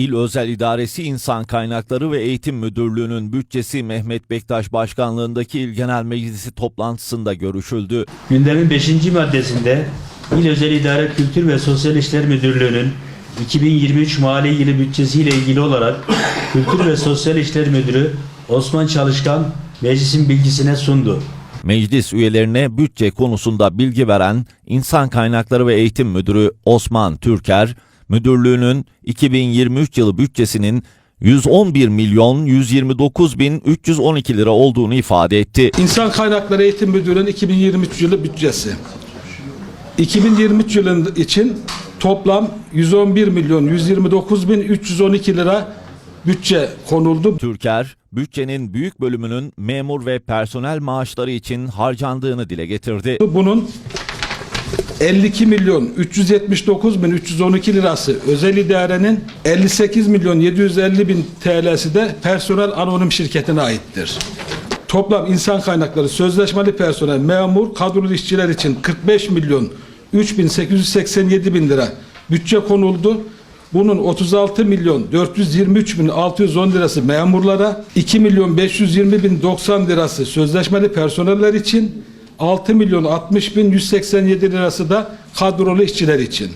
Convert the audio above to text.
İl Özel İdaresi İnsan Kaynakları ve Eğitim Müdürlüğü'nün bütçesi Mehmet Bektaş Başkanlığındaki İl Genel Meclisi toplantısında görüşüldü. Gündemin 5. maddesinde İl Özel İdare Kültür ve Sosyal İşler Müdürlüğü'nün 2023 mali yılı bütçesiyle ilgili olarak Kültür ve Sosyal İşler Müdürü Osman Çalışkan meclisin bilgisine sundu. Meclis üyelerine bütçe konusunda bilgi veren İnsan Kaynakları ve Eğitim Müdürü Osman Türker, müdürlüğünün 2023 yılı bütçesinin 111 milyon 129 bin 312 lira olduğunu ifade etti. İnsan Kaynakları Eğitim Müdürlüğü'nün 2023 yılı bütçesi. 2023 yılın için toplam 111 milyon 129 bin 312 lira bütçe konuldu. Türker, bütçenin büyük bölümünün memur ve personel maaşları için harcandığını dile getirdi. Bunun 52 milyon 379 bin 312 lirası özel idarenin 58 milyon 750 bin TL'si de personel anonim şirketine aittir. Toplam insan kaynakları sözleşmeli personel memur kadrolu işçiler için 45 milyon 3887 bin lira bütçe konuldu. Bunun 36 milyon 423 bin 610 lirası memurlara, 2 milyon 520 bin 90 lirası sözleşmeli personeller için, 6 milyon 60 bin 187 lirası da kadrolu işçiler için.